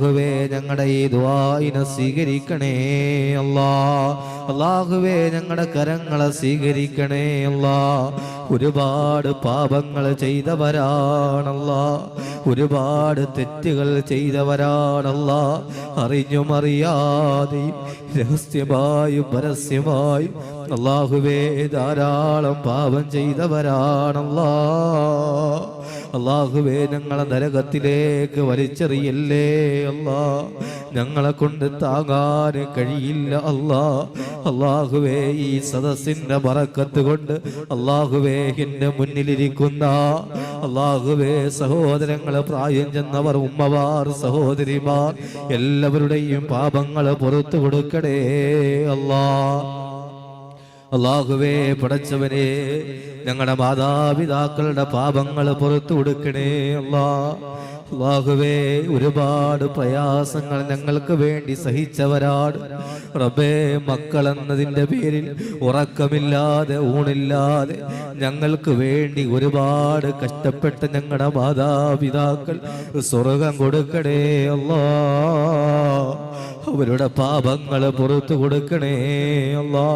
അള്ളാഹുവേ ഞങ്ങളുടെ ഈ ദ്വായിനെ സ്വീകരിക്കണേ അല്ലാ. അള്ളാഹുവേ ഞങ്ങളുടെ കരങ്ങളെ സ്വീകരിക്കണേ അല്ലാ. ഒരുപാട് പാപങ്ങൾ ചെയ്തവരാണല്ല. ഒരുപാട് തെറ്റുകൾ ചെയ്തവരാണല്ല. അറിഞ്ഞും അറിയാതെയും രഹസ്യമായും പരസ്യമായും അള്ളാഹുവേ ധാരാളം പാപം ചെയ്തവരാണല്ലാ. അള്ളാഹുവേ ഞങ്ങളെ നരകത്തിലേക്ക് വലിച്ചെറിയല്ലേ അല്ലാ? ഞങ്ങളെ കൊണ്ട് താങ്ങാൻ കഴിയില്ല അല്ലാ. അള്ളാഹുവേ ഈ സദസ്സിന്റെ മറക്കത്ത് കൊണ്ട് അള്ളാഹുവേ എന്റെ മുന്നിലിരിക്കുന്ന അള്ളാഹുവേ സഹോദരങ്ങളെ പ്രായം ചെന്നവർ ഉമ്മമാർ സഹോദരിമാർ എല്ലാവരുടെയും പാപങ്ങൾ പുറത്തു കൊടുക്കണേ അല്ലാ. അള്ളാഹുവേ പടച്ചവനെ ഞങ്ങളുടെ മാതാപിതാക്കളുടെ പാപങ്ങൾ പുറത്തു കൊടുക്കണേ അള്ളാ അള്ളാഹുവേ ഒരുപാട് പ്രയാസങ്ങൾ ഞങ്ങൾക്ക് വേണ്ടി സഹിച്ചവരാണ്. റബ്ബേ മക്കൾ എന്നതിന്റെ പേരിൽ ഉറക്കമില്ലാതെ ഊണില്ലാതെ ഞങ്ങൾക്ക് വേണ്ടി ഒരുപാട് കഷ്ടപ്പെട്ട ഞങ്ങളുടെ മാതാപിതാക്കൾ സ്വർഗം കൊടുക്കണേ അല്ലാ. അവരുടെ പാപങ്ങൾ പുറത്തു കൊടുക്കണേ അല്ലാ.